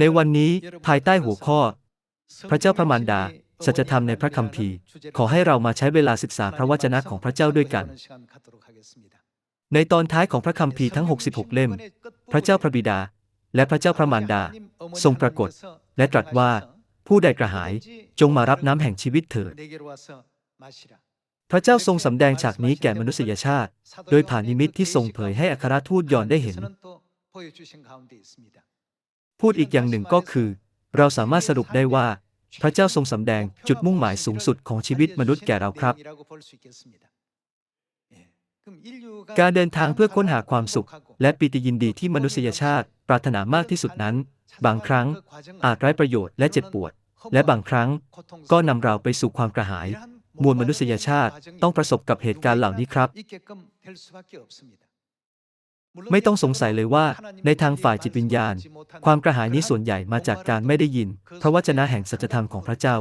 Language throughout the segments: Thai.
ในวันนี้ภายใต้หัวข้อ พระเจ้าพระมารดาสัจธรรมในพระคัมภีร์ ขอให้เรามาใช้เวลาศึกษาพระวจนะของพระเจ้าด้วยกัน ในตอนท้ายของพระคัมภีร์ทั้ง 66 เล่ม พระเจ้าพระบิดา และพระเจ้าพระมารดา ทรงปรากฏ และตรัสว่า ผู้ใดกระหายจงมารับน้ำแห่งชีวิตเถิดพระเจ้าทรงสำแดงฉากนี้แก่มนุษยชาติ โดยผ่านนิมิตที่ทรงเผยให้อัครทูตยอนได้เห็น พูดอีกอย่างหนึ่งก็คือ เราสามารถสรุปได้ว่า พระเจ้าทรงสำแดงจุดมุ่งหมายสูงสุดของชีวิตมนุษย์แก่เราครับ การเดินทางเพื่อค้นหาความสุข และปิติยินดีที่มนุษยชาติ ปรารถนามากที่สุดนั้น บางครั้ง อาจไร้ประโยชน์และเจ็บปวด และบางครั้ง ก็นำเราไปสู่ความกระหาย มวลมนุษยชาติต้องประสบกับเหตุการณ์เหล่านี้ครับ ไม่ต้องสงสัยเลยว่าในทางฝ่ายจิตวิญญาณ ความกระหายนี้ส่วนใหญ่มาจากการไม่ได้ยิน พระวจนะแห่งสัจธรรมของพระเจ้า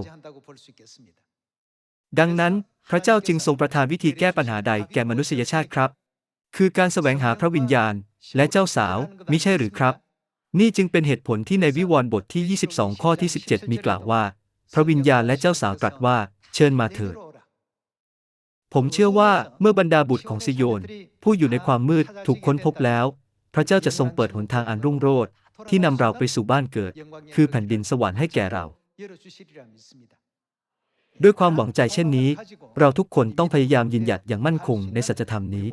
ดังนั้นพระเจ้าจึงทรงประทานวิธีแก้ปัญหาใดแก่มนุษยชาติครับ คือการแสวงหาพระวิญญาณ และเจ้าสาวมิใช่หรือครับ นี่จึงเป็นเหตุผลที่ในวิวรณ์บทที่ 22 ข้อที่ 17 มีกล่าวว่า พระวิญญาณและเจ้าสาวตรัสว่า เชิญมาเถิด ผมเชื่อว่าเมื่อบรรดาบุตรของซิโยน ผู้อยู่ในความมืดถูกค้นพบแล้ว พระเจ้าจะทรงเปิดหนทางอันรุ่งโรจน์ที่นำเราไปสู่บ้านเกิด คือแผ่นดินสวรรค์ให้แก่เรา ด้วยความหวังใจเช่นนี้ เราทุกคนต้องพยายามยืนหยัดอย่างมั่นคงในสัจธรรมนี้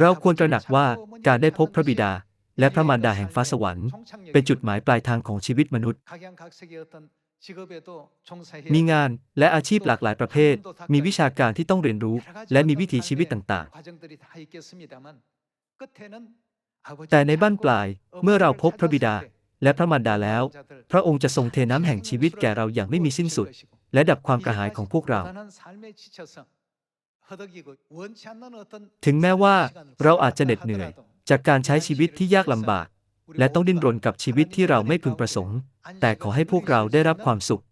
เราควรตระหนักว่าการได้พบพระบิดา และพระมารดาแห่งฟ้าสวรรค์ เป็นจุดหมายปลายทางของชีวิตมนุษย์ มีงานและอาชีพหลากหลายประเภท มีวิชาการที่ต้องเรียนรู้ และมีวิถีชีวิตต่างๆ แต่ในบ้านปลายเมื่อเราพบพระบิดาและพระมารดาแล้ว พระองค์จะทรงเทน้ำแห่งชีวิตแก่เราอย่างไม่มีสิ้นสุด และดับความกระหายของพวกเรา ถึงแม้ว่าเราอาจจะเหน็ดเหนื่อย จากการใช้ชีวิตที่ยากลำบาก และต้องดิ้นรนกับชีวิตที่เราไม่พึงประสงค์ แต่ขอให้พวกเราได้รับความสุข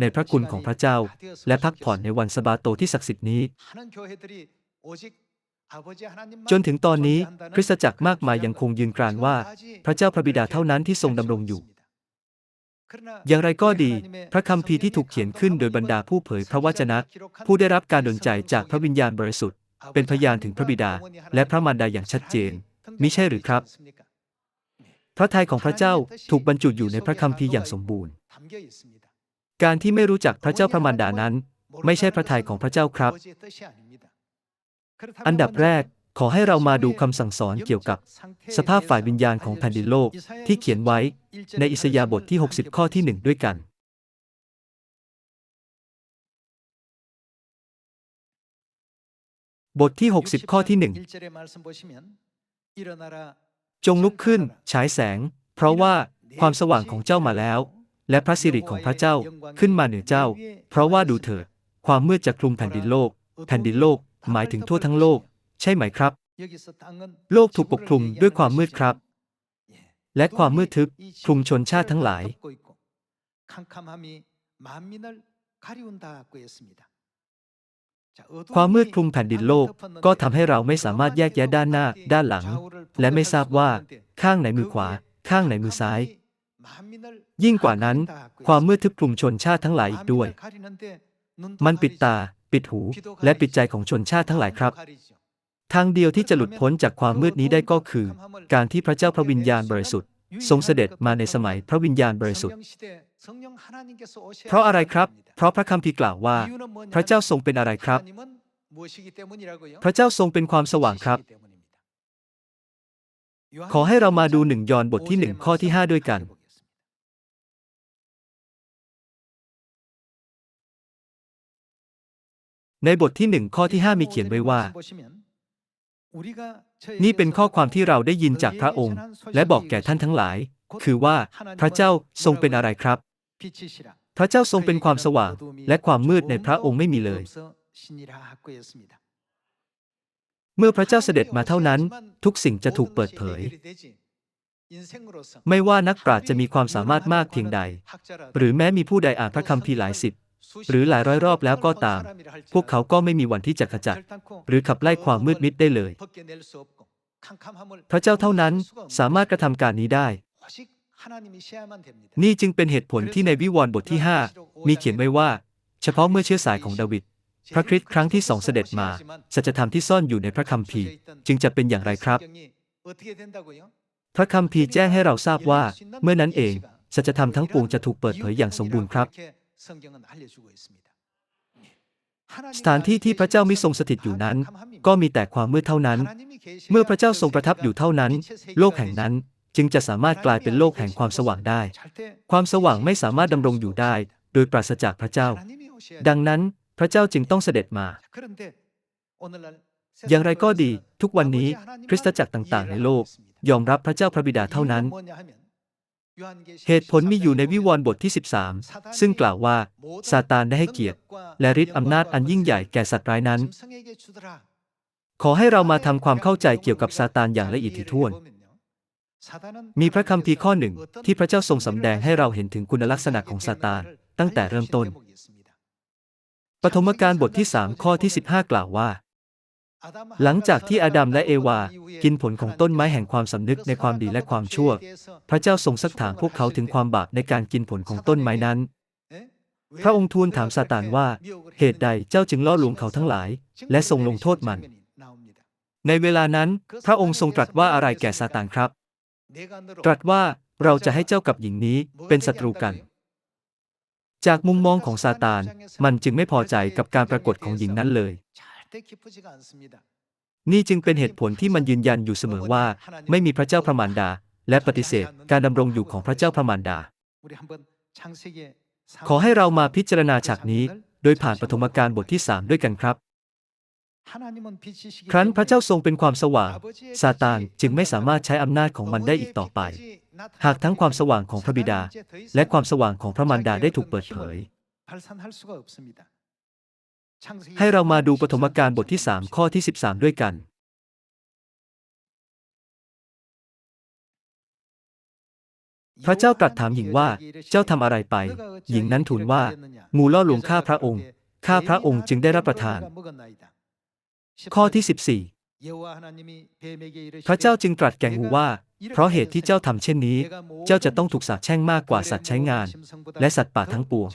ในพระคุณของพระเจ้า และพักผ่อนในวันสะบาโตที่ศักดิ์สิทธิ์นี้ จนถึงตอนนี้คริสตจักรมากมายยังคงยืนกรานว่า พระเจ้าพระบิดาเท่านั้นที่ทรงดำรงอยู่ อย่างไรก็ดี พระคัมภีร์ที่ถูกเขียนขึ้นโดยบรรดาผู้เผยพระวจนะ ผู้ได้รับการดลใจจากพระวิญญาณบริสุทธิ์ เป็นพยานถึงพระบิดา และพระมารดาอย่างชัดเจนมิใช่หรือครับ ระทัยของพระเจ้าถูกบรรจุอยู่ในพระคัมภีร์อย่างสมบูรณ์ การที่ไม่รู้จักพระเจ้าพระมารดานั้น ไม่ใช่พระทัยของพระเจ้าครับ อันดับแรกขอให้เรามาดูคำสั่งสอนเกี่ยวกับ สภาพฝ่ายวิญญาณของแผ่นดินโลกที่เขียนไว้ในอิสยาห์บทที่ 60 ข้อที่ 1 ด้วยกัน บทที่ 60 ข้อที่ 1 จงลุกขึ้นฉายแสง เพราะว่าความสว่างของเจ้ามาแล้ว และพระสิริของพระเจ้าขึ้นมาเหนือเจ้า เพราะว่าดูเถิดความมืดจะคลุมแผ่นดินโลก แผ่นดินโลก หมายถึงทั่วทั้งโลก ใช่ไหมครับ โลกถูกปกคลุมด้วยความมืดครับ และความมืดทึบคลุมชนชาติทั้งหลาย ความมืดคลุมแผ่นดินโลก ก็ทำให้เราไม่สามารถแยกแยะด้านหน้า ด้านหลัง และไม่ทราบว่าข้างไหนมือขวา ข้างไหนมือซ้าย ยิ่งกว่านั้น ความมืดทึบคลุมชนชาติทั้งหลายอีกด้วย มันปิดตา ปิดหู และปิดใจของชนชาติทั้งหลายครับทางเดียวที่จะหลุดพ้นจากความมืดนี้ได้ก็คือ การที่พระเจ้าพระวิญญาณบริสุทธิ์ ทรงเสด็จมาในสมัยพระวิญญาณบริสุทธิ์ เพราะอะไรครับ เพราะพระคัมภีร์กล่าวว่า พระเจ้าทรงเป็นอะไรครับ พระเจ้าทรงเป็นความสว่างครับ ขอให้เรามาดูหนึ่งยอห์นบทที่หนึ่งข้อที่ห้าด้วยกันในบทที่หนึ่งข้อที่ห้ามีเขียนไว้ว่า นี่เป็นข้อความที่เราได้ยินจากพระองค์ และบอกแก่ท่านทั้งหลาย คือว่าพระเจ้าทรงเป็นอะไรครับ พระเจ้าทรงเป็นความสว่าง และความมืดในพระองค์ไม่มีเลย เมื่อพระเจ้าเสด็จมาเท่านั้น ทุกสิ่งจะถูกเปิดเผย ไม่ว่านักปราชญ์จะมีความสามารถมากเพียงใด หรือแม้มีผู้ใดอ่านพระคัมภีร์หลายสิบหรือหลายร้อยรอบแล้วก็ตาม พวกเขาก็ไม่มีวันที่จะขจัด หรือขับไล่ความมืดมิดได้เลย พระเจ้าเท่านั้นสามารถกระทำการนี้ได้ นี่จึงเป็นเหตุผลที่ในวิวรณ์บทที่ 5 มีเขียนไว้ว่า เฉพาะเมื่อเชื้อสายของดาวิดพระคริสต์ครั้งที่สองเสด็จมา สัจธรรมที่ซ่อนอยู่ในพระคัมภีร์ จึงจะเป็นอย่างไรครับ พระคัมภีร์แจ้งให้เราทราบว่า เมื่อนั้นเอง สัจธรรมทั้งปวงจะถูกเปิดเผยอย่างสมบูรณ์ครับ สถานที่ที่พระเจ้ามิทรงสถิตอยู่นั้น ก็มีแต่ความมืดเท่านั้น เมื่อพระเจ้าทรงประทับอยู่เท่านั้น โลกแห่งนั้น จึงจะสามารถกลายเป็นโลกแห่งความสว่างได้ ความสว่างไม่สามารถดำรงอยู่ได้ โดยปราศจากพระเจ้า ดังนั้นพระเจ้าจึงต้องเสด็จมา อย่างไรก็ดี ทุกวันนี้คริสตจักรต่าง ๆ ในโลก ยอมรับพระเจ้าพระบิดาเท่านั้น เหตุผลมีอยู่ในวิวรณ์บทที่ 13 ซึ่งกล่าวว่าซาตานได้ให้เกียรติ และฤทธิ์อำนาจอันยิ่งใหญ่แก่สัตว์ร้ายนั้น ขอให้เรามาทำความเข้าใจเกี่ยวกับซาตานอย่างละเอียดถี่ถ้วน มีพระคัมภีร์ข้อหนึ่งที่พระเจ้าทรงสำแดงให้เราเห็นถึงคุณลักษณะของซาตานตั้งแต่เริ่มต้น ปฐมกาลบทที่3ข้อที่ 15 กล่าวว่า หลังจากที่อาดัมและเอวา กินผลของต้นไม้แห่งความสำนึกในความดีและความชั่ว พระเจ้าทรงสักถามพวกเขาถึงความบาปในการกินผลของต้นไม้นั้น พระองค์ทูลถามซาตานว่า เหตุใดเจ้าจึงล่อลวงเขาทั้งหลาย และทรงลงโทษมัน ในเวลานั้น พระองค์ทรงตรัสว่าอะไรแก่ซาตานครับ ตรัสว่าเราจะให้เจ้ากับหญิงนี้เป็นศัตรูกัน จากมุมมองของซาตาน มันจึงไม่พอใจกับการปรากฏของหญิงนั้นเลย นี่จึงเป็นเหตุผลที่มันยืนยันอยู่เสมอว่า ไม่มีพระเจ้าพระมารดา และปฏิเสธการดำรงอยู่ของพระเจ้าพระมารดา ขอให้เรามาพิจารณาฉากนี้ โดยผ่านปฐมกาลบทที่ 3 ด้วยกันครับ ครั้นพระเจ้าทรงเป็นความสว่าง ซาตานจึงไม่สามารถใช้อำนาจของมันได้อีกต่อไป หากทั้งความสว่างของพระบิดา และความสว่างของพระมารดาได้ถูกเปิดเผย ให้เรามาดูปฐมกาลบทที่ 3 ข้อที่ 13 ด้วยกัน พระเจ้าตรัสถามหญิงว่า เจ้าทำอะไรไป หญิงนั้นทูลว่า งูล่อลวงข้าพระองค์ ข้าพระองค์จึงได้รับประทาน ข้อที่ 14 พระเจ้าจึงตรัสแก่งูว่า เพราะเหตุที่เจ้าทำเช่นนี้ เจ้าจะต้องถูกสาปแช่งมากกว่าสัตว์ใช้งาน และสัตว์ป่าทั้งปวง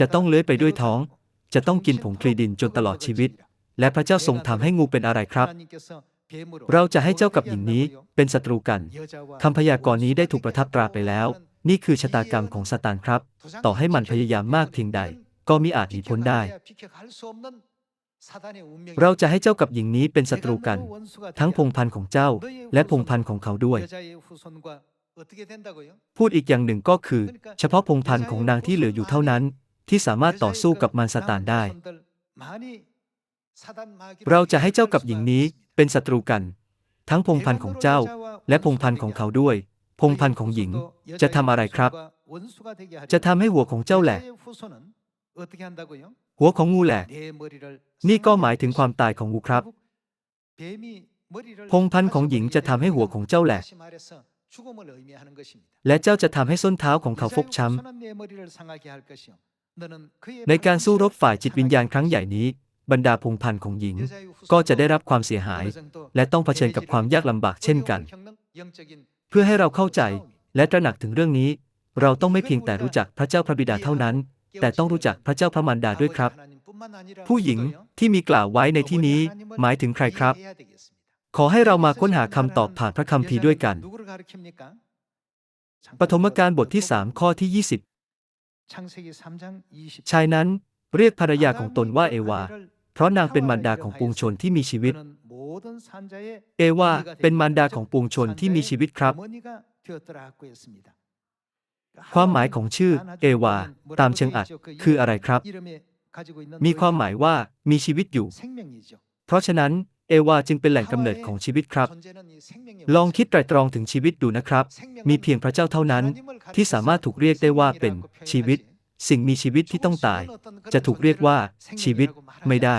จะต้องเลื้อยไปด้วยท้อง จะต้องกินผงคลีดินจนตลอดชีวิต และพระเจ้าทรงทำให้งูเป็นอะไรครับเราจะให้เจ้ากับหญิงนี้เป็นศัตรูกันคำพยากรณ์นี้ได้ถูกประทับตราไปแล้ว นี่คือชะตากรรมของซาตานครับ ต่อให้มันพยายามมากเพียงใด ก็มิอาจหนีพ้นได้ เราจะให้เจ้ากับหญิงนี้เป็นศัตรูกัน ทั้งพงพันธุ์ของเจ้า และพงพันธุ์ของเขาด้วย พูดอีกอย่างหนึ่งก็คือ เฉพาะพงพันธุ์ของนางที่เหลืออยู่เท่านั้น ที่สามารถต่อสู้กับมารซาตานได้ เราจะให้เจ้ากับหญิงนี้เป็นศัตรูกัน ทั้งพงพันธุ์ของเจ้า และพงพันธุ์ของเขาด้วย พงพันธุ์ของหญิงจะทำอะไรครับ จะทำให้หัวของเจ้าแหลกหัวของงูแหลก นี่ก็หมายถึงความตายของงูครับ พงพันธุ์ของหญิงจะทำให้หัวของเจ้าแหลกและเจ้าจะทำให้ส้นเท้าของเขาฟกช้ำในการสู้รบฝ่ายจิตวิญญาณครั้งใหญ่นี้ บรรดาพงพันธุ์ของหญิง ก็จะได้รับความเสียหาย และต้องเผชิญกับความยากลำบากเช่นกัน เพื่อให้เราเข้าใจและตระหนักถึงเรื่องนี้ เราต้องไม่เพียงแต่รู้จักพระเจ้าพระบิดาเท่านั้น แต่ต้องรู้จักพระเจ้าพระมารดาด้วยครับ ผู้หญิงที่มีกล่าวไว้ในที่นี้ หมายถึงใครครับ ขอให้เรามาค้นหาคำตอบผ่านพระคัมภีร์ด้วยกัน ปฐมกาลบทที่ 3 ข้อที่ 20 ชายนั้นเรียกภรรยาของตนว่าเอวา เพราะนางเป็นมารดาของปวงชนที่มีชีวิต เอวาเป็นมารดาของปวงชนที่มีชีวิตครับ ความหมายของชื่อ เอวา ตามเชิงอัดคืออะไรครับ มีความหมายว่ามีชีวิตอยู่ เพราะฉะนั้น เอวาจึงเป็นแหล่งกำเนิดของชีวิตครับ ลองคิดไตรตรองถึงชีวิตดูนะครับ มีเพียงพระเจ้าเท่านั้น ที่สามารถถูกเรียกได้ว่าเป็นชีวิต สิ่งมีชีวิตที่ต้องตาย จะถูกเรียกว่า ชีวิตไม่ได้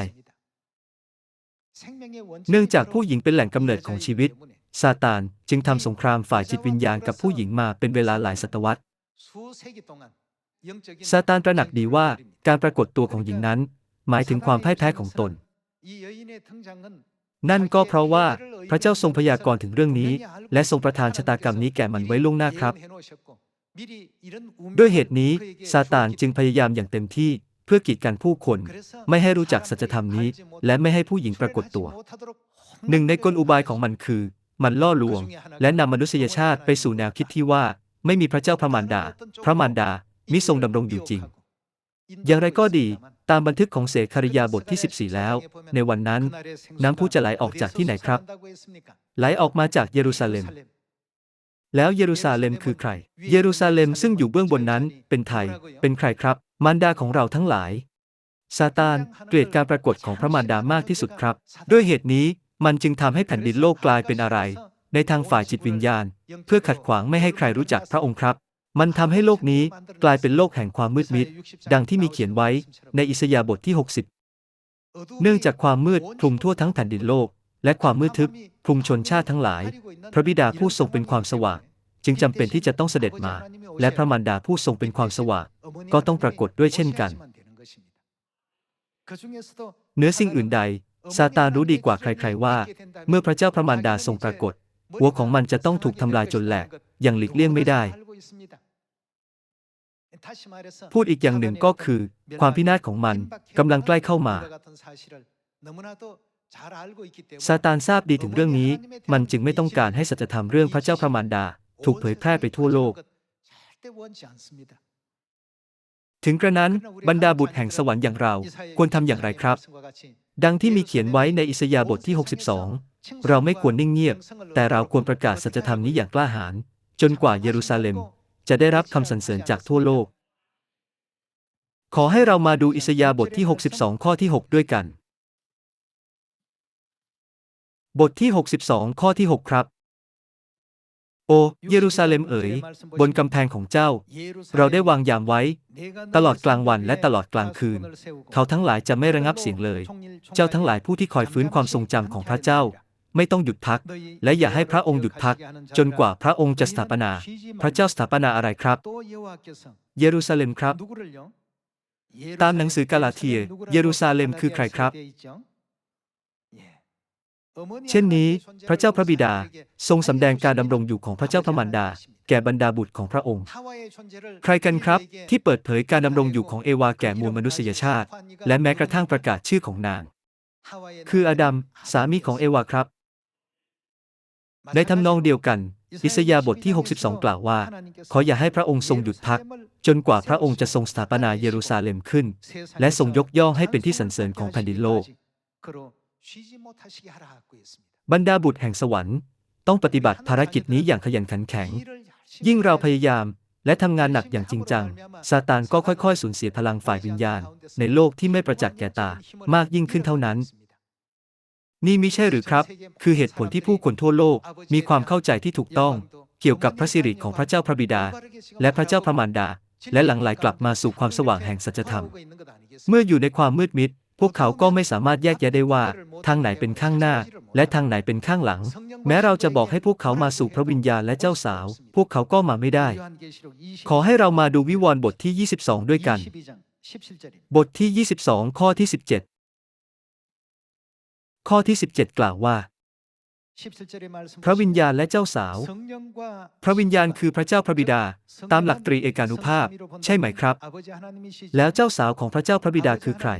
เนื่องจากผู้หญิงเป็นแหล่งกำเนิดของชีวิตซาตานจึงทำสงครามฝ่ายจิตวิญญาณกับผู้หญิงมาเป็นเวลาหลายศตวรรษ ซาตานตระหนักดีว่าการปรากฏตัวของหญิงนั้น หมายถึงความพ่ายแพ้ของตน นั่นก็เพราะว่าพระเจ้าทรงพยากรณ์ถึงเรื่องนี้ และทรงประทานชะตากรรมนี้แก่มันไว้ล่วงหน้าครับ ด้วยเหตุนี้ซาตานจึงพยายามอย่างเต็มที่เพื่อกีดกันผู้คน ไม่ให้รู้จักสัจธรรมนี้ และไม่ให้ผู้หญิงปรากฏตัว หนึ่งในกลอุบายของมันคือ มันล่อลวง และนำมนุษยชาติไปสู่แนวคิดที่ว่า ไม่มีพระเจ้าพระมารดา พระมารดา มิทรงดำรงอยู่จริง อย่างไรก็ดี ตามบันทึกของเสคาริยาบทที่ 14 แล้ว ในวันนั้น น้ำพุจะไหลออกจากที่ไหนครับ ไหลออกมาจากเยรูซาเล็ม แล้วเยรูซาเล็มคือใคร เยรูซาเล็มซึ่งอยู่เบื้องบนนั้น เป็นไทย เป็นใครครับ มารดาของเราทั้งหลายซาตานเกลียดการปรากฏของพระมารดามากที่สุดครับ ด้วยเหตุนี้มันจึงทำให้แผ่นดินโลกกลายเป็นอะไร ในทางฝ่ายจิตวิญญาณ เพื่อขัดขวางไม่ให้ใครรู้จักพระองค์ครับ มันทำให้โลกนี้กลายเป็นโลกแห่งความมืดมิด ดังที่มีเขียนไว้ในอิสยาห์บทที่ 60 เนื่องจากความมืดคลุมทั่วทั้งแผ่นดินโลก และความมืดทึบคลุมชนชาติทั้งหลาย พระบิดาผู้ทรงเป็นความสว่าง จึงจำเป็นที่จะต้องเสด็จมา และพระมารดาผู้ทรงเป็นความสว่างก็ต้องปรากฏด้วยเช่นกันเนื้อสิ่งอื่นใดซาตานรู้ดีกว่าใครๆว่า เมื่อพระเจ้าพระมารดาทรงปรากฏ หัวของมันจะต้องถูกทำลายจนแหลกอย่างหลีกเลี่ยงไม่ได้ พูดอีกอย่างหนึ่งก็คือ ความพินาศของมันกำลังใกล้เข้ามาซาตานทราบดีถึงเรื่องนี้ มันจึงไม่ต้องการให้สัจธรรมเรื่องพระเจ้าพระมารดา ถูกเผยแพร่ไปทั่วโลก ถึงกระนั้นบรรดาบุตรแห่งสวรรค์อย่างเราควรทำอย่างไรครับ ดังที่มีเขียนไว้ในอิสยาห์บทที่ 62 เราไม่ควรนิ่งเงียบ แต่เราควรประกาศสัจธรรมนี้อย่างกล้าหาญจนกว่าเยรูซาเล็ม จะได้รับคำสรรเสริญจากทั่วโลก ขอให้เรามาดูอิสยาห์บทที่ 62 ข้อที่ 6 ด้วยกัน บทที่ 62 ข้อที่ 6 ครับ โอ เยรูซาเล็มเอ๋ย บนกำแพงของเจ้า เราได้วางยามไว้ ตลอดกลางวันและตลอดกลางคืน เขาทั้งหลายจะไม่ระงับเสียงเลย เจ้าทั้งหลายผู้ที่คอยฟื้นความทรงจำของพระเจ้า ไม่ต้องหยุดพัก และอย่าให้พระองค์หยุดพัก จนกว่าพระองค์จะสถาปนา พระเจ้าสถาปนาอะไรครับ เยรูซาเล็มครับ ตามหนังสือกาลาเทีย เยรูซาเล็มคือใครครับ เช่นนี้ พระเจ้าพระบิดาทรงสำแดงการดำรงอยู่ของพระเจ้าพระมารดา แก่บรรดาบุตรของพระองค์ ใครกันครับ ที่เปิดเผยการดำรงอยู่ของเอวาแก่มวลมนุษยชาติ และแม้กระทั่งประกาศชื่อของนาง คืออดัมสามีของเอวาครับ ในทำนองเดียวกัน อิสยาบทที่ 62 กล่าวว่า ขออย่าให้พระองค์ทรงหยุดพัก จนกว่าพระองค์จะทรงสถาปนาเยรูซาเล็มขึ้น และทรงยกย่องให้เป็นที่สรรเสริญของแผ่นดินโลก บรรดาบุตรแห่งสวรรค์ต้องปฏิบัติภารกิจนี้อย่างขยันขันแข็ง ยิ่งเราพยายามและทำงานหนักอย่างจริงจัง ซาตานก็ค่อยๆ สูญเสียพลังฝ่ายวิญญาณ ในโลกที่ไม่ประจักษ์แก่ตามากยิ่งขึ้นเท่านั้น นี่มิใช่หรือครับ คือเหตุผลที่ผู้คนทั่วโลกมีความเข้าใจที่ถูกต้อง เกี่ยวกับพระสิริของพระเจ้าพระบิดา และพระเจ้าพระมารดา และหลั่งไหลกลับมาสู่ความสว่างแห่งสัจธรรม เมื่ออยู่ในความมืดมิด พวกเขาก็ไม่สามารถแยกแยะได้ว่า ทางไหนเป็นข้างหน้า และทางไหนเป็นข้างหลัง แม้เราจะบอกให้พวกเขามาสู่พระวิญญาณและเจ้าสาว พวกเขาก็มาไม่ได้ ขอให้เรามาดูวิวรณ์บทที่ 22 ด้วยกัน บทที่ 22 ข้อที่ 17 ข้อที่ 17 กล่าวว่า พระวิญญาณและเจ้าสาว พระวิญญาณคือพระเจ้าพระบิดา ตามหลักตรีเอกานุภาพ ใช่ไหมครับ แล้วเจ้าสาวของพระเจ้าพระบิดาคือใคร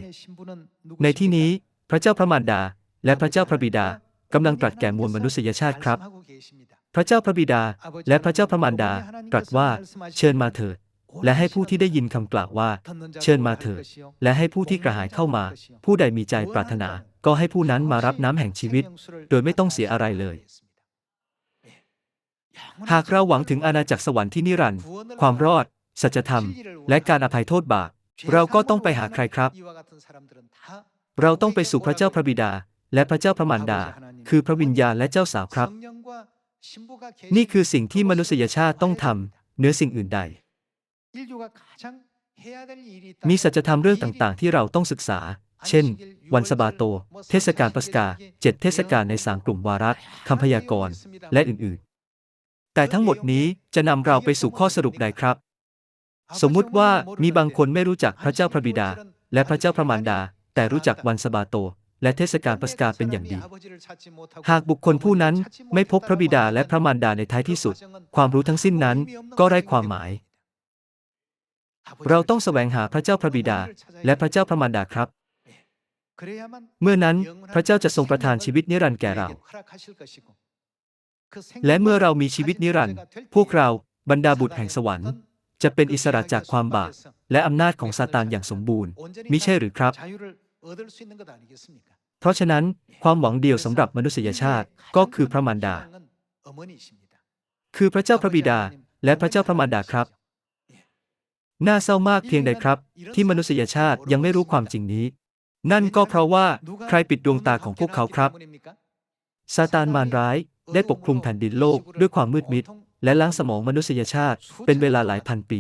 ในที่นี้พระเจ้าพระมารดา และพระเจ้าพระบิดากำลังตรัสแก่มวลมนุษยชาติครับ พระเจ้าพระบิดาและพระเจ้าพระมารดา ตรัสว่า เชิญมาเถิด และให้ผู้ที่ได้ยินคำกล่าวว่า เชิญมาเถิด และให้ผู้ที่กระหายเข้ามา ผู้ใดมีใจปรารถนา ก็ให้ผู้นั้นมารับน้ำแห่งชีวิต โดยไม่ต้องเสียอะไรเลย หากเราหวังถึงอาณาจักรสวรรค์ที่นิรันดร์ความรอด สัจธรรม และการอภัยโทษบาปเราก็ต้องไปหาใครครับ เราต้องไปสู่พระเจ้าพระบิดา และพระเจ้าพระมารดา คือพระวิญญาณและเจ้าสาวครับ นี่คือสิ่งที่มนุษยชาติต้องทำเหนือสิ่งอื่นใด มีสัจธรรมเรื่องต่างๆ ที่เราต้องศึกษา เช่น วันสบาโต เทศกาลปัสกาเจ็ดเทศกาลในสามกลุ่มวาระคำพยากรณ์ และอื่นๆ แต่ทั้งหมดนี้จะนำเราไปสู่ข้อสรุปใดครับ สมมุติว่ามีบางคนไม่รู้จักพระเจ้าพระบิดา และพระเจ้าพระมารดา แต่รู้จักวันสบาโต และเทศกาลปัสกาเป็นอย่างดี หากบุคคลผู้นั้นไม่พบพระบิดาและพระมารดาในท้ายที่สุด ความรู้ทั้งสิ้นนั้นก็ไร้ความหมายเราต้องแสวงหาพระเจ้าพระบิดา และพระเจ้าพระมารดาครับ เมื่อนั้นพระเจ้าจะทรงประทานชีวิตนิรันดร์แก่เรา และเมื่อเรามีชีวิตนิรันดร์พวกเราบรรดาบุตรแห่งสวรรค์ จะเป็นอิสระจากความบาปและอำนาจของซาตานอย่างสมบูรณ์มิใช่หรือครับ เพราะฉะนั้นความหวังเดียวสำหรับมนุษยชาติก็คือพระมารดา คือพระเจ้าพระบิดาและพระเจ้าพระมารดาครับ น่าเศร้ามากเพียงใดครับ ที่มนุษยชาติยังไม่รู้ความจริงนี้ นั่นก็เพราะว่าใครปิดดวงตาของพวกเขาครับ ซาตานมารร้ายได้ปกคลุมแผ่นดินโลกด้วยความมืดมิด และล้างสมองมนุษยชาติ เป็นเวลาหลายพันปี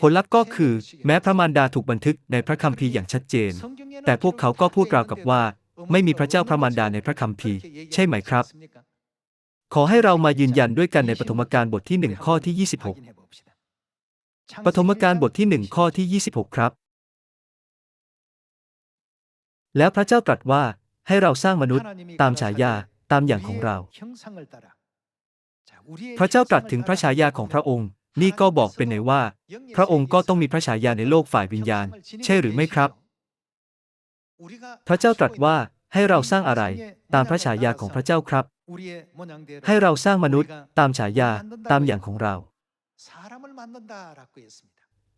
ผลลัพธ์ก็คือ แม้พระมารดาถูกบันทึกในพระคัมภีร์อย่างชัดเจน แต่พวกเขาก็พูดราวกับว่า ไม่มีพระเจ้าพระมารดาในพระคัมภีร์ ใช่ไหมครับ ขอให้เรามายืนยันด้วยกันในปฐมกาลบทที่หนึ่งข้อที่ 26ปฐมกาลบทที่หนึ่งข้อที่ 26 ครับ แล้วพระเจ้าตรัสว่าให้เราสร้างมนุษย์ตามฉายาตามอย่างของเรา พระเจ้าตรัสถึงพระฉายาของพระองค์ นี่ก็บอกเป็นไหนว่า พระองค์ก็ต้องมีพระฉายาในโลกฝ่ายวิญญาณ ใช่หรือไม่ครับ พระเจ้าตรัสว่าให้เราสร้างอะไรตามพระฉายาของพระเจ้าครับ ให้เราสร้างมนุษย์ตามฉายาตามอย่างของเรา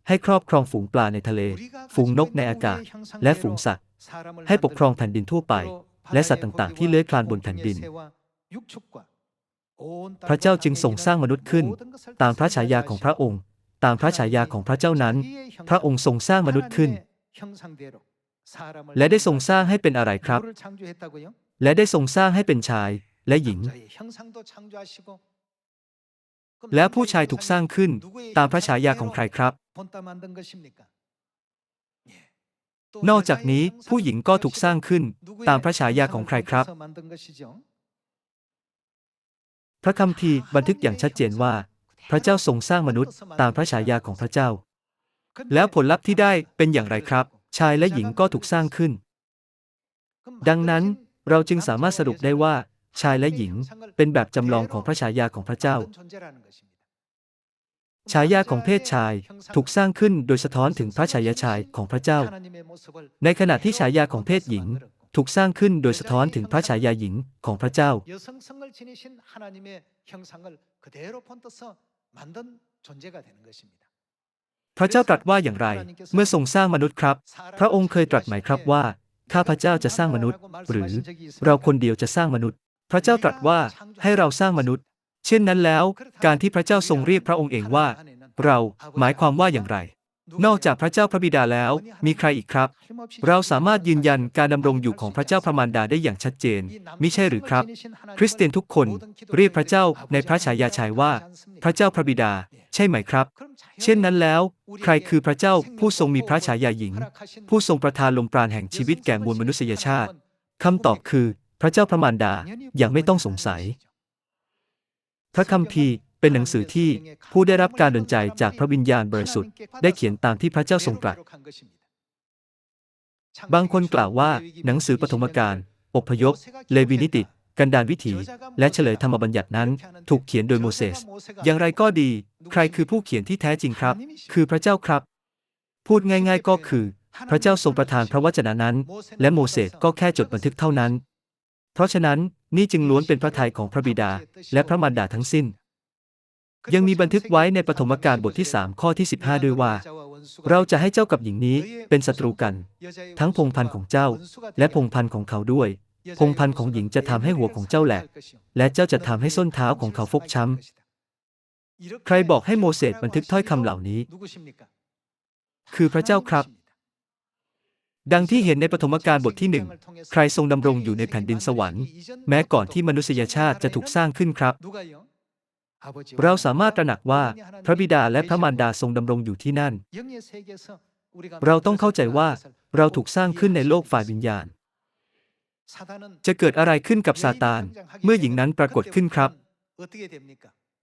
ให้ครอบครองฝูงปลาในทะเล ฝูงนกในอากาศ และฝูงสัตว์ ให้ปกครองแผ่นดินทั่วไป และสัตว์ต่างๆ ที่เลื้อยคลานบนแผ่นดิน พระเจ้าจึงทรงสร้างมนุษย์ขึ้น ตามพระฉายาของพระองค์ ตามพระฉายาของพระเจ้านั้น พระองค์ทรงสร้างมนุษย์ขึ้น และได้ทรงสร้างให้เป็นอะไรครับ และได้ทรงสร้างให้เป็นชายและหญิง แล้วผู้ชายถูกสร้างขึ้นตามพระฉายาของใครครับ นอกจากนี้ผู้หญิงก็ถูกสร้างขึ้นตามพระฉายาของใครครับ พระคัมภีร์บันทึกอย่างชัดเจนว่า พระเจ้าทรงสร้างมนุษย์ตามพระฉายาของพระเจ้า แล้วผลลัพธ์ที่ได้เป็นอย่างไรครับ ชายและหญิงก็ถูกสร้างขึ้น ดังนั้นเราจึงสามารถสรุปได้ว่า ชายและหญิงเป็นแบบจำลองของพระฉายาของพระเจ้า ฉายาของเพศชายถูกสร้างขึ้นโดยสะท้อนถึงพระฉายาชายของพระเจ้า ในขณะที่ฉายาของเพศหญิงถูกสร้างขึ้นโดยสะท้อนถึงพระฉายาหญิงของพระเจ้า พระเจ้าตรัสว่าอย่างไร เมื่อทรงสร้างมนุษย์ครับ พระองค์เคยตรัสไหมครับว่า ข้าพระเจ้าจะสร้างมนุษย์ หรือเราคนเดียวจะสร้างมนุษย์ พระเจ้าตรัสว่าให้เราสร้างมนุษย์ เช่นนั้นแล้ว การที่พระเจ้าทรงเรียกพระองค์เองว่า เราหมายความว่าอย่างไร นอกจากพระเจ้าพระบิดาแล้ว มีใครอีกครับ เราสามารถยืนยันการดำรงอยู่ของพระเจ้าพระมารดาได้อย่างชัดเจนมิใช่หรือครับ คริสเตียนทุกคนเรียกพระเจ้าในพระฉายาชายว่า พระเจ้าพระบิดา ใช่ไหมครับ เช่นนั้นแล้ว ใครคือพระเจ้าผู้ทรงมีพระฉายาหญิง ผู้ทรงประทานลมปราณแห่งชีวิตแก่มวลมนุษยชาติคำตอบคือ พระเจ้าพระมารดาอย่างไม่ต้องสงสัย พระคัมภีร์เป็นหนังสือที่ผู้ได้รับการดลใจจากพระวิญญาณบริสุทธิ์ได้เขียนตามที่พระเจ้าทรงตรัส บางคนกล่าวว่าหนังสือปฐมกาลอพยพ เลวีนิติ กันดารวิถี และเฉลยธรรมบัญญัตินั้น ถูกเขียนโดยโมเสส อย่างไรก็ดี ใครคือผู้เขียนที่แท้จริงครับ คือพระเจ้าครับ พูดง่ายๆก็คือ พระเจ้าทรงประทานพระวจนะนั้น และโมเสสก็แค่จดบันทึกเท่านั้น ราะฉะนั้นนี่จึงล้วนเป็นพระทัยของพระบิดา และพระมารดาทั้งสิ้น ยังมีบันทึกไว้ในปฐมกาลบทที่ 3 ข้อที่ 15 ด้วยว่า เราจะให้เจ้ากับหญิงนี้เป็นศัตรูกัน ทั้งพงพันธุ์ของเจ้า และพงพันธุ์ของเขาด้วย พงพันธุ์ของหญิงจะทำให้หัวของเจ้าแหลก และเจ้าจะทำให้ส้นเท้าของเขาฟกช้ำใครบอกให้โมเสสบันทึกถ้อยคำเหล่านี้ คือพระเจ้าครับ ดังที่เห็นในปฐมกาลบทที่หนึ่งใครทรงดำรงอยู่ในแผ่นดินสวรรค์ แม้ก่อนที่มนุษยชาติจะถูกสร้างขึ้นครับ เราสามารถตระหนักว่าพระบิดาและพระมารดาทรงดำรงอยู่ที่นั่น เราต้องเข้าใจว่าเราถูกสร้างขึ้นในโลกฝ่ายวิญญาณ จะเกิดอะไรขึ้นกับซาตาน เมื่อหญิงนั้นปรากฏขึ้นครับ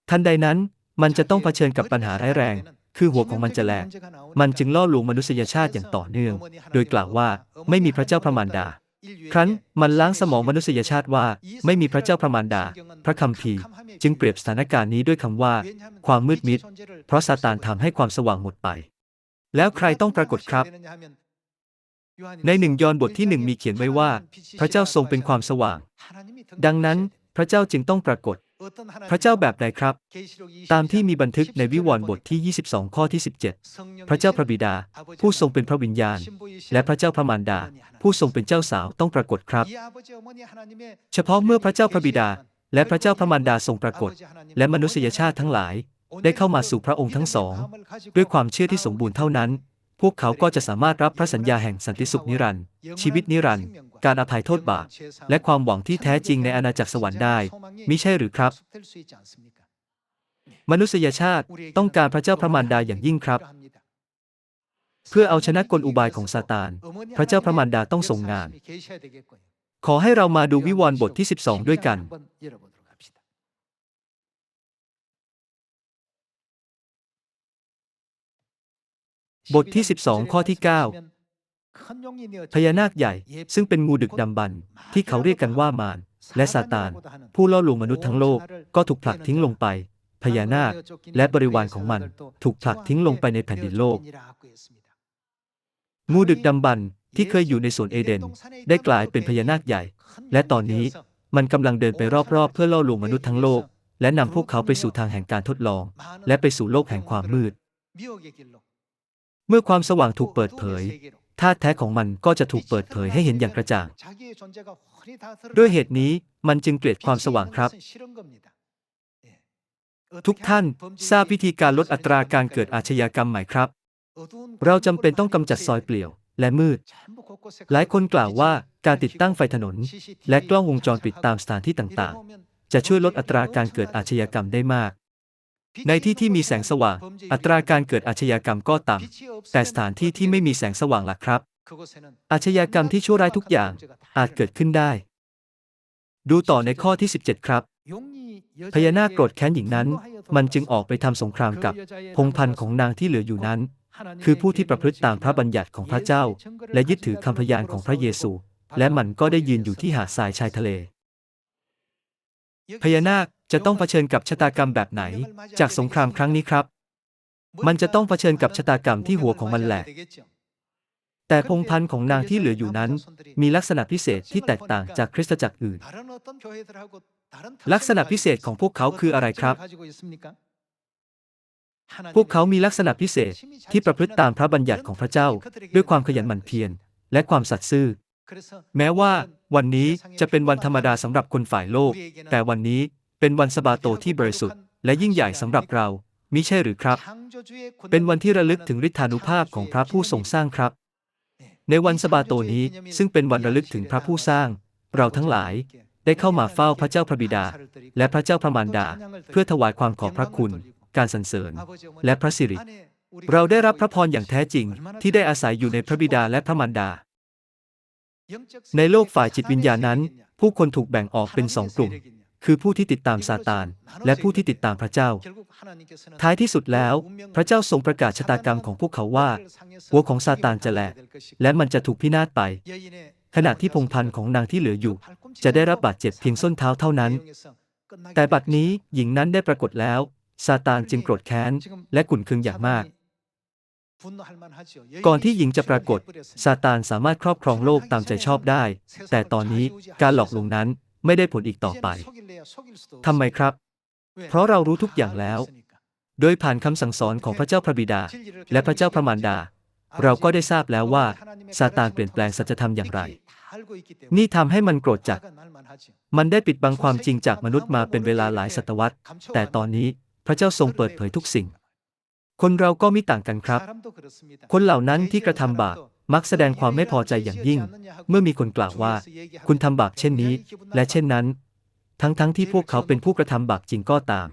ทันใดนั้นมันจะต้องเผชิญกับปัญหาร้ายแรง คือหัวของมันจะแหลก มันจึงล่อลวงมนุษยชาติอย่างต่อเนื่อง โดยกล่าวว่าไม่มีพระเจ้าพระมารดา ครั้นมันล้างสมองมนุษยชาติว่าไม่มีพระเจ้าพระมารดา พระคัมภีร์ จึงเปรียบสถานการณ์นี้ด้วยคำว่า ความมืดมิด เพราะซาตานทำให้ความสว่างหมดไป แล้วใครต้องปรากฏครับในหนึ่งยอห์นบทที่หนึ่งมีเขียนไว้ว่า พระเจ้าทรงเป็นความสว่าง ดังนั้นพระเจ้าจึงต้องปรากฏ พระเจ้าแบบใดครับ ตามที่มีบันทึกในวิวรณ์บทที่ 22 ข้อที่ 17 พระเจ้าพระบิดา ผู้ทรงเป็นพระวิญญาณ และพระเจ้าพระมารดา ผู้ทรงเป็นเจ้าสาวต้องปรากฏครับ เฉพาะเมื่อพระเจ้าพระบิดา และพระเจ้าพระมารดาทรงปรากฏ และมนุษยชาติทั้งหลาย ได้เข้ามาสู่พระองค์ทั้งสอง ด้วยความเชื่อที่สมบูรณ์เท่านั้น พวกเขาก็จะสามารถรับพระสัญญาแห่งสันติสุขนิรันดร์ชีวิตนิรันดร์ การอภัยโทษบาปและความหวังที่แท้จริงในอาณาจักรสวรรค์ได้มิใช่หรือครับ มนุษยชาติต้องการพระเจ้าพระมารดาอย่างยิ่งครับ เพื่อเอาชนะกลอุบายของซาตาน พระเจ้าพระมารดาต้องทรงงาน ขอให้เรามาดูวิวรณ์บทที่ 12 ด้วยกันบทที่ 12 ข้อที่ 9 พญานาคใหญ่ ซึ่งเป็นงูดึกดำบรรพ์ที่เขาเรียกกันว่ามารและซาตาน ผู้ล่อลวงมนุษย์ทั้งโลกก็ถูกผลักทิ้งลงไป พญานาคและบริวารของมันถูกผลักทิ้งลงไปในแผ่นดินโลก งูดึกดำบรรพ์ที่เคยอยู่ในสวนเอเดน ได้กลายเป็นพญานาคใหญ่ และตอนนี้มันกำลังเดินไปรอบๆ เพื่อล่อลวงมนุษย์ทั้งโลก และนำพวกเขาไปสู่ทางแห่งการทดลอง และไปสู่โลกแห่งความมืด เมื่อความสว่างถูกเปิดเผย ธาตุแท้ของมันก็จะถูกเปิดเผยให้เห็นอย่างกระจ่าง ด้วยเหตุนี้มันจึงเกลียดความสว่างครับ ทุกท่านทราบวิธีการลดอัตราการเกิดอาชญากรรมไหมครับ เราจำเป็นต้องกำจัดซอยเปลี่ยวและมืด หลายคนกล่าวว่าการติดตั้งไฟถนน และกล้องวงจรปิดตามสถานที่ต่างๆ จะช่วยลดอัตราการเกิดอาชญากรรมได้มาก ในที่ที่มีแสงสว่าง อัตราการเกิดอาชญากรรมก็ต่ำแต่สถานที่ที่ไม่มีแสงสว่างล่ะครับ อาชญากรรมที่ชั่วร้ายทุกอย่างอาจเกิดขึ้นได้ ดูต่อในข้อที่ 17 ครับพญานาคโกรธแค้นหญิงนั้น มันจึงออกไปทำสงครามกับ พงพันธ์ของนางที่เหลืออยู่นั้น คือผู้ที่ประพฤติตามพระบัญญัติของพระเจ้า และยึดถือคำพยานของพระเยซู และมันก็ได้ยืนอยู่ที่หาดทรายชายทะเล พญานาคจะต้องเผชิญกับชะตากรรมแบบไหน จากสงครามครั้งนี้ครับ มันจะต้องเผชิญกับชะตากรรมที่หัวของมันแหลกแต่พงพันธุ์ของนางที่เหลืออยู่นั้น มีลักษณะพิเศษที่แตกต่างจากคริสตจักรอื่น ลักษณะพิเศษของพวกเขาคืออะไรครับ พวกเขามีลักษณะพิเศษที่ประพฤติตามพระบัญญัติของพระเจ้า ด้วยความขยันหมั่นเพียรและความสัตย์ซื่อ แม้ว่าวันนี้จะเป็นวันธรรมดาสำหรับคนฝ่ายโลก แต่วันนี้เป็นวันสะบาโตที่บริสุทธิ์ และยิ่งใหญ่สำหรับเรามิใช่หรือครับ เป็นวันที่ระลึกถึงฤทธานุภาพของพระผู้ทรงสร้างครับ ในวันสะบาโตนี้ซึ่งเป็นวันระลึกถึงพระผู้สร้าง เราทั้งหลายได้เข้ามาเฝ้าพระเจ้าพระบิดา และพระเจ้าพระมารดา เพื่อถวายความขอบพระคุณ การสรรเสริญ และพระสิริ เราได้รับพระพรอย่างแท้จริงที่ได้อาศัยอยู่ในพระบิดาและพระมารดา ในโลกฝ่ายจิตวิญญาณนั้น ผู้คนถูกแบ่งออกเป็นสองกลุ่ม คือผู้ที่ติดตามซาตาน และผู้ที่ติดตามพระเจ้า ท้ายที่สุดแล้ว พระเจ้าทรงประกาศชะตากรรมของพวกเขาว่า หัวของซาตานจะแหลกและมันจะถูกพินาศไป ขณะที่พงพันธ์ของนางที่เหลืออยู่ จะได้รับบาดเจ็บเพียงส้นเท้าเท่านั้น แต่บัดนี้หญิงนั้นได้ปรากฏแล้วซาตานจึงโกรธแค้นและขุ่นเคืองอย่างมาก ก่อนที่หญิงจะปรากฏซาตานสามารถครอบครองโลกตามใจชอบได้ แต่ตอนนี้การหลอกลวงนั้นไม่ได้ผลอีกต่อไปทำไมครับ เพราะเรารู้ทุกอย่างแล้ว โดยผ่านคำสั่งสอนของพระเจ้าพระบิดา และพระเจ้าพระมารดา เราก็ได้ทราบแล้วว่าซาตานเปลี่ยนแปลงสัจธรรมอย่างไร นี่ทำให้มันโกรธจัด มันได้ปิดบังความจริงจากมนุษย์มาเป็นเวลาหลายศตวรรษ แต่ตอนนี้พระเจ้าทรงเปิดเผยทุกสิ่ง คนเราก็มิต่างกันครับ คนเหล่านั้นที่กระทำบาปมักแสดงความไม่พอใจอย่างยิ่ง เมื่อมีคนกล่าวว่า คุณทำบาปเช่นนี้ และเช่นนั้น ทั้งๆทที่พวกเขาเป็นผู้กระทำบาปจริงก็ตาม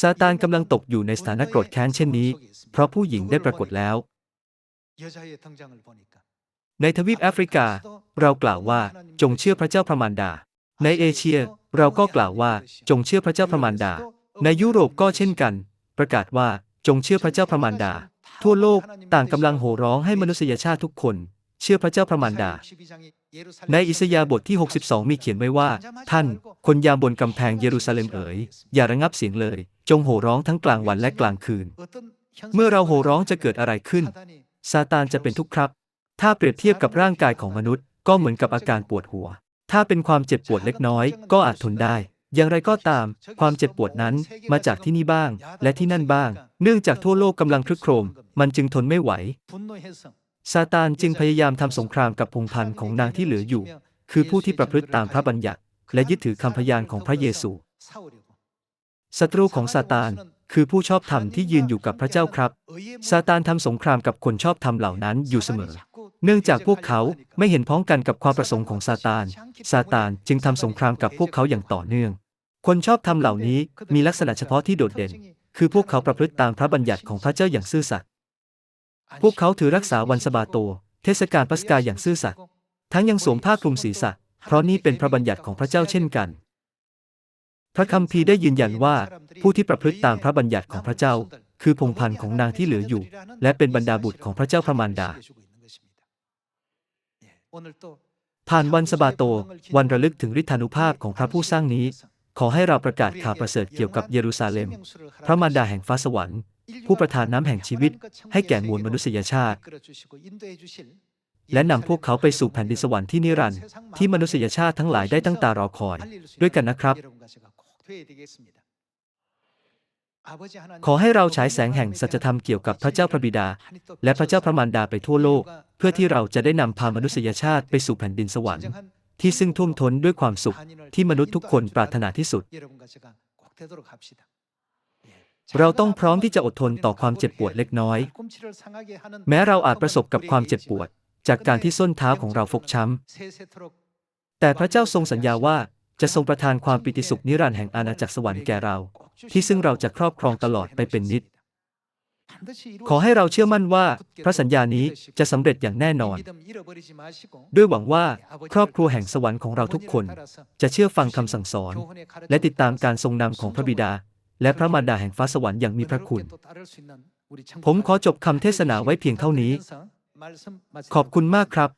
ซาตานกำลังตกอยู่ในสถานะโกรธแค้นเช่นนี้ เพราะผู้หญิงได้ปรากฏแล้ว ในทวีปแอฟริกา เรากล่าวว่าจงเชื่อพระเจ้าพระมารดา ในเอเชียเราก็กล่าวว่าจงเชื่อพระเจ้าพระมารดา ในยุโรปก็เช่นกัน ประกาศว่าจงเชื่อพระเจ้าพระมารดา ทั่วโลกต่างกำลังโห่ร้องให้มนุษยชาติทุกคน เชื่อพระเจ้าพระมารดา ในอิสยาบทที่ 62 มีเขียนไว้ว่า ท่านคนยามบนกำแพงเยรูซาเล็มเอ๋ยอย่าระงับเสียงเลย จงโห่ร้องทั้งกลางวันและกลางคืน เมื่อเราโห่ร้องจะเกิดอะไรขึ้นซาตานจะเป็นทุกข์ครับ ถ้าเปรียบเทียบกับร่างกายของมนุษย์ ก็เหมือนกับอาการปวดหัว ถ้าเป็นความเจ็บปวดเล็กน้อย ก็อาจทนได้ อย่างไรก็ตาม ความเจ็บปวดนั้นมาจากที่นี่บ้าง และที่นั่นบ้าง เนื่องจากทั่วโลกกำลังคลึกโครม มันจึงทนไม่ไหว ซาตานจึงพยายามทำสงครามกับพงศ์พันธ์ของนางที่เหลืออยู่ คือผู้ที่ประพฤติตามพระบัญญัติ และยึดถือคำพยานของพระเยซูศัตรูของซาตานคือผู้ชอบธรรมที่ยืนอยู่กับพระเจ้าครับ ซาตานทำสงครามกับคนชอบธรรมเหล่านั้นอยู่เสมอ เนื่องจากพวกเขาไม่เห็นพ้องกันกับความประสงค์ของซาตาน ซาตานจึงทำสงครามกับพวกเขาอย่างต่อเนื่อง คนชอบธรรมเหล่านี้มีลักษณะเฉพาะที่โดดเด่น คือพวกเขาประพฤติตามพระบัญญัติของพระเจ้าอย่างซื่อสัตย์ พวกเขาถือรักษาวันสบาโต เทศกาลปัสกาอย่างซื่อสัตย์ ทั้งยังสวมผ้าคลุมศีรษะ เพราะนี่เป็นพระบัญญัติของพระเจ้าเช่นกัน พระคัมภีร์ได้ยืนยันว่า ผู้ที่ประพฤติตามพระบัญญัติของพระเจ้า คือพงพันธ์ของนางที่เหลืออยู่ และเป็นบรรดาบุตรของพระเจ้าพระมารดา ผ่านวันสบาโต วันระลึกถึงฤทธานุภาพของพระผู้สร้างนี้ ขอให้เราประกาศข่าวประเสริฐเกี่ยวกับเยรูซาเล็ม พระมารดาแห่งฟ้าสวรรค์ ผู้ประทานน้ำแห่งชีวิต ให้แก่มวลมนุษยชาติ และนำพวกเขาไปสู่แผ่นดินสวรรค์ที่นิรันดร์ที่มนุษยชาติทั้งหลายได้ตั้งตารอคอย ด้วยกันนะครับ ขอให้เราฉายแสงแห่งสัจธรรมเกี่ยวกับพระเจ้าพระบิดา และพระเจ้าพระมารดาไปทั่วโลก เพื่อที่เราจะได้นำพามนุษยชาติไปสู่แผ่นดินสวรรค์ ที่ซึ่งท่วมท้นด้วยความสุขที่มนุษย์ทุกคนปรารถนาที่สุด เราต้องพร้อมที่จะอดทนต่อความเจ็บปวดเล็กน้อย แม้เราอาจประสบกับความเจ็บปวด จากการที่ส้นเท้าของเราฟกช้ำ แต่พระเจ้าทรงสัญญาว่าจะทรงประทานความปิติสุขนิรันดร์แห่งอาณาจักรสวรรค์แก่เรา ที่ซึ่งเราจะครอบครองตลอดไปเป็นนิจ ขอให้เราเชื่อมั่นว่าพระสัญญานี้จะสำเร็จอย่างแน่นอน ด้วยหวังว่าครอบครัวแห่งสวรรค์ของเราทุกคน จะเชื่อฟังคำสั่งสอน และติดตามการทรงนำของพระบิดา และพระมารดาแห่งฟ้าสวรรค์อย่างมีพระคุณ ผมขอจบคำเทศนาไว้เพียงเท่านี้ ขอบคุณมากครับ